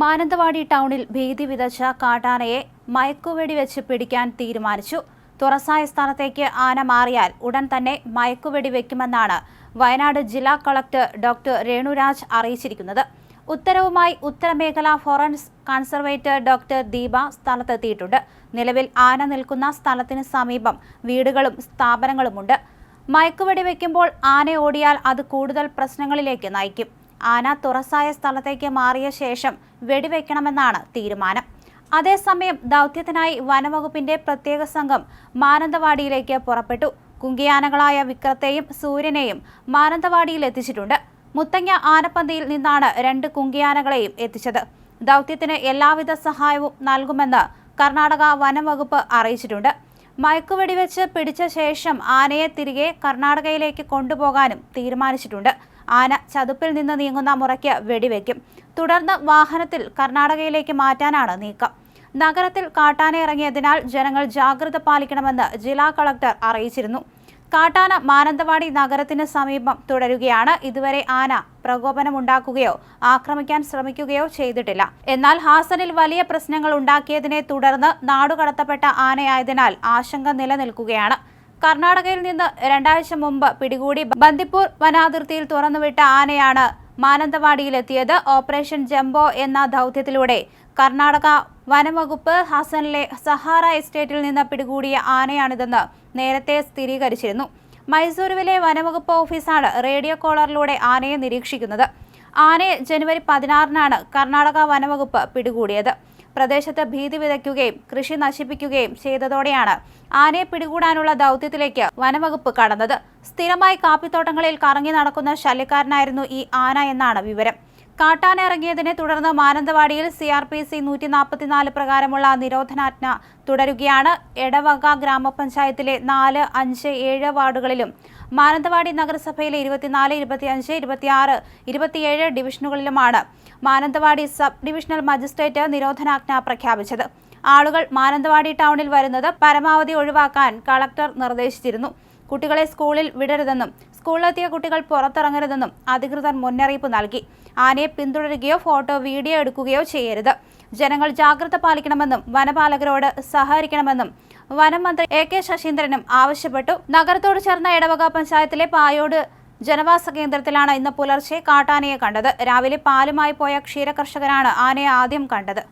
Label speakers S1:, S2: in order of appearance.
S1: മാനന്തവാടി ടൗണിൽ ഭീതി വിതച്ച കാട്ടാനയെ മയക്കുവെടി വെച്ച് പിടിക്കാൻ തീരുമാനിച്ചു. തുറസായ സ്ഥാനത്തേക്ക് ആന മാറിയാൽ ഉടൻ തന്നെ മയക്കുവെടി വെക്കുമെന്നാണ് വയനാട് ജില്ലാ കളക്ടർ ഡോക്ടർ രേണുരാജ് അറിയിച്ചിരിക്കുന്നത്. ഉത്തരവുമായി ഉത്തരമേഖല ഫോറൻസ് കൺസർവേറ്റർ ഡോക്ടർ ദീപ സ്ഥലത്തെത്തിയിട്ടുണ്ട്. നിലവിൽ ആന നിൽക്കുന്ന സ്ഥലത്തിന് സമീപം വീടുകളും സ്ഥാപനങ്ങളുമുണ്ട്. മയക്കുവെടി വെക്കുമ്പോൾ ആന ഓടിയാൽ അത് കൂടുതൽ പ്രശ്നങ്ങളിലേക്ക് നയിക്കും. ആന തുറസായ സ്ഥലത്തേക്ക് മാറിയ ശേഷം വെടിവെക്കണമെന്നാണ് തീരുമാനം. അതേസമയം ദൗത്യത്തിനായി വനവകുപ്പിന്റെ പ്രത്യേക സംഘം മാനന്തവാടിയിലേക്ക് പുറപ്പെട്ടു. കുങ്കിയാനകളായ വിക്രത്തെയും സൂര്യനെയും മാനന്തവാടിയിൽ എത്തിച്ചിട്ടുണ്ട്. മുത്തങ്ങ ആനപ്പന്തിയിൽ നിന്നാണ് രണ്ട് കുങ്കിയാനകളെയും എത്തിച്ചത്. ദൗത്യത്തിന് എല്ലാവിധ സഹായവും നൽകുമെന്ന് കർണാടക വനംവകുപ്പ് അറിയിച്ചിട്ടുണ്ട്. മയക്കുവെടിവെച്ച് പിടിച്ച ശേഷം ആനയെ തിരികെ കർണാടകയിലേക്ക് കൊണ്ടുപോകാനും തീരുമാനിച്ചിട്ടുണ്ട്. ആന ചതുപ്പിൽ നിന്ന് നീങ്ങുന്ന മുറയ്ക്ക് വെടിവെക്കും. തുടർന്ന് വാഹനത്തിൽ കർണാടകയിലേക്ക് മാറ്റാനാണ് നീക്കം. നഗരത്തിൽ കാട്ടാന ഇറങ്ങിയതിനാൽ ജനങ്ങൾ ജാഗ്രത പാലിക്കണമെന്ന് ജില്ലാ കളക്ടർ അറിയിച്ചിരുന്നു. കാട്ടാന മാനന്തവാടി നഗരത്തിന് സമീപം തുടരുകയാണ്. ഇതുവരെ ആന പ്രകോപനമുണ്ടാക്കുകയോ ആക്രമിക്കാൻ ശ്രമിക്കുകയോ ചെയ്തിട്ടില്ല. എന്നാൽ ഹാസനിൽ വലിയ പ്രശ്നങ്ങൾ ഉണ്ടാക്കിയതിനെ തുടർന്ന് നാടുകടത്തപ്പെട്ട ആനയായതിനാൽ ആശങ്ക നിലനിൽക്കുകയാണ്. കർണാടകയിൽ നിന്ന് രണ്ടാഴ്ച മുമ്പ് പിടികൂടി ബന്ദിപ്പൂർ വനാതിർത്തിയിൽ തുറന്നുവിട്ട ആനയാണ് മാനന്തവാടിയിലെത്തിയത്. ഓപ്പറേഷൻ ജംബോ എന്ന ദൗത്യത്തിലൂടെ കർണാടക വനംവകുപ്പ് ഹസനിലെ സഹാറ എസ്റ്റേറ്റിൽ നിന്ന് പിടികൂടിയ ആനയാണിതെന്ന് നേരത്തെ സ്ഥിരീകരിച്ചിരുന്നു. മൈസൂരുവിലെ വനംവകുപ്പ് ഓഫീസാണ് റേഡിയോ കോളറിലൂടെ ആനയെ നിരീക്ഷിക്കുന്നത്. ആനയെ ജനുവരി പതിനാറിനാണ് കർണാടക വനംവകുപ്പ് പിടികൂടിയത്. പ്രദേശത്ത് ഭീതി വിതയ്ക്കുകയും കൃഷി നശിപ്പിക്കുകയും ചെയ്തതോടെയാണ് ആനയെ പിടികൂടാനുള്ള ദൗത്യത്തിലേക്ക് വനവകുപ്പ് കടന്നത്. സ്ഥിരമായി കാപ്പിത്തോട്ടങ്ങളിൽ കറങ്ങി നടക്കുന്ന ശല്യക്കാരനായിരുന്നു ഈ ആന എന്നാണ് വിവരം. കാട്ടാന ഇറങ്ങിയതിനെ തുടർന്ന് മാനന്തവാടിയിൽ സി ആർ പി സി നൂറ്റി നാൽപ്പത്തിനാല് പ്രകാരമുള്ള നിരോധനാജ്ഞ തുടരുകയാണ്. എടവക ഗ്രാമപഞ്ചായത്തിലെ നാല് അഞ്ച് ഏഴ് വാർഡുകളിലും മാനന്തവാടി നഗരസഭയിലെ ഇരുപത്തിനാല് ഇരുപത്തിയഞ്ച് ഇരുപത്തിയാറ് ഇരുപത്തിയേഴ് ഡിവിഷനുകളിലുമാണ് മാനന്തവാടി സബ് ഡിവിഷണൽ മജിസ്ട്രേറ്റ് നിരോധനാജ്ഞ പ്രഖ്യാപിച്ചത്. ആളുകൾ മാനന്തവാടി ടൗണിൽ വരുന്നത് പരമാവധി ഒഴിവാക്കാൻ കളക്ടർ നിർദ്ദേശിച്ചിരുന്നു. കുട്ടികളെ സ്കൂളിൽ വിടരുതെന്നും സ്കൂളിലെത്തിയ കുട്ടികൾ പുറത്തിറങ്ങരുതെന്നും അധികൃതർ മുന്നറിയിപ്പ് നൽകി. ആനയെ പിന്തുടരുകയോ ഫോട്ടോ വീഡിയോ എടുക്കുകയോ ചെയ്യരുത്. ജനങ്ങൾ ജാഗ്രത പാലിക്കണമെന്നും വനപാലകരോട് സഹകരിക്കണമെന്നും വനം മന്ത്രി എ കെ ശശീന്ദ്രനും ആവശ്യപ്പെട്ടു. നഗരത്തോട് ചേർന്ന ഇടവക പഞ്ചായത്തിലെ പായോട് ജനവാസ കേന്ദ്രത്തിലാണ് ഇന്ന് പുലർച്ചെ കാട്ടാനയെ കണ്ടത്. രാവിലെ പാലുമായി പോയ ക്ഷീരകർഷകരാണ് ആനയെ ആദ്യം കണ്ടത്.